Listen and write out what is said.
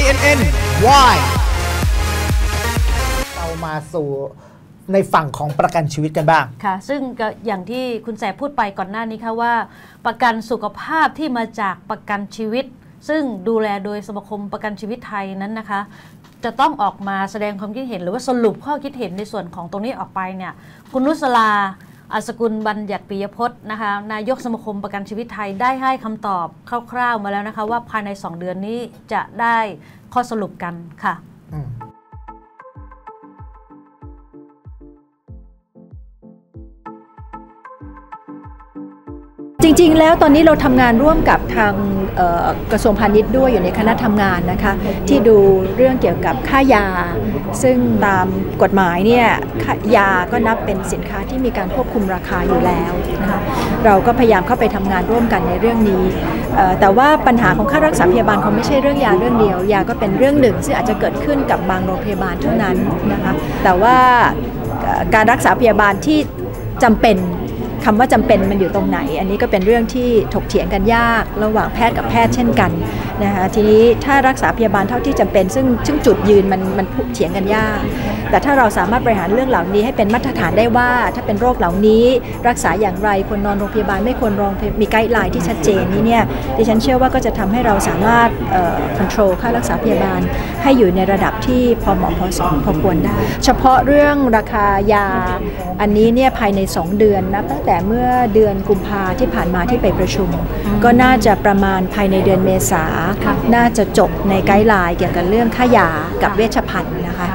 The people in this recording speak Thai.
INN Y เรามาสู่ในฝั่งของประกันชีวิตกันบ้าง ค่ะ ซึ่งก็อย่างที่คุณแสบพูดไปก่อนหน้านี้ค่ะว่า ประกันสุขภาพที่มาจากประกันชีวิต ซึ่งดูแลโดยสมาคมประกันชีวิตไทยนั้นนะคะ จะต้องออกมาแสดงความคิดเห็นหรือว่าสรุปข้อคิดเห็นในส่วนของตรงนี้ออกไปเนี่ย คุณนุสลา อัศกุลบัญญัติปิยพจน์นะคะนายกสมาคมประกันชีวิตไทยได้ให้คำตอบคร่าวๆมาแล้วนะคะ ว่าภายใน 2 เดือนนี้จะได้ข้อสรุปกันค่ะ จริงๆ แล้วตอนนี้เราทำงานร่วมกับทางกระทรวงพาณิชย์ด้วยอยู่ในคณะทำงานนะคะ ที่ดูเรื่องเกี่ยวกับค่ายา ซึ่งตามกฎหมายเนี่ยค่ายาก็นับเป็นสินค้าที่มีการควบคุมราคาอยู่แล้วนะคะเราก็พยายามเข้าไปทำงานร่วมกันในเรื่องนี้ แต่ว่าปัญหาของค่ารักษาพยาบาลคงไม่ใช่เรื่องยาเรื่องเดียว ยาก็เป็นเรื่องหนึ่ง ซึ่งอาจจะเกิดขึ้นกับบางโรงพยาบาลเท่านั้นนะคะแต่ว่าการรักษาพยาบาลที่จำเป็น คำว่าจำเป็นมันอยู่ตรงไหน อันนี้ก็เป็นเรื่องที่ถกเถียงกันยาก ระหว่างแพทย์กับแพทย์เช่นกันนะคะทีนี้ถ้ารักษาพยาบาลเท่าที่จำเป็น ซึ่งซึ่งจุดยืนมันมันเถียงกันยาก แต่ถ้าเราสามารถบริหารเรื่องเหล่านี้ให้เป็นมาตรฐานได้ว่า ถ้าเป็นโรคเหล่านี้รักษาอย่างไรควรนอนโรงพยาบาลไม่ควรโรงมีไกด์ไลน์ที่ชัดเจนนี้เนี่ยดิฉันเชื่อว่าก็จะทำให้เราสามารถเอ่อ control ค่ารักษาพยาบาล ให้อยู่ในระดับที่พอเหมาะพอสมพอควรได้ เฉพาะเรื่องราคายาอันนี้เนี่ยภายใน 2 เดือนนับตั้งแต่เมื่อเดือนกุมภาที่ผ่านมาที่ไปประชุม ก็น่าจะประมาณภายในเดือนเมษาค่ะน่าจะจบในไกด์ไลน์เกี่ยวกับเรื่องค่ายากับเวชภัณฑ์นะคะ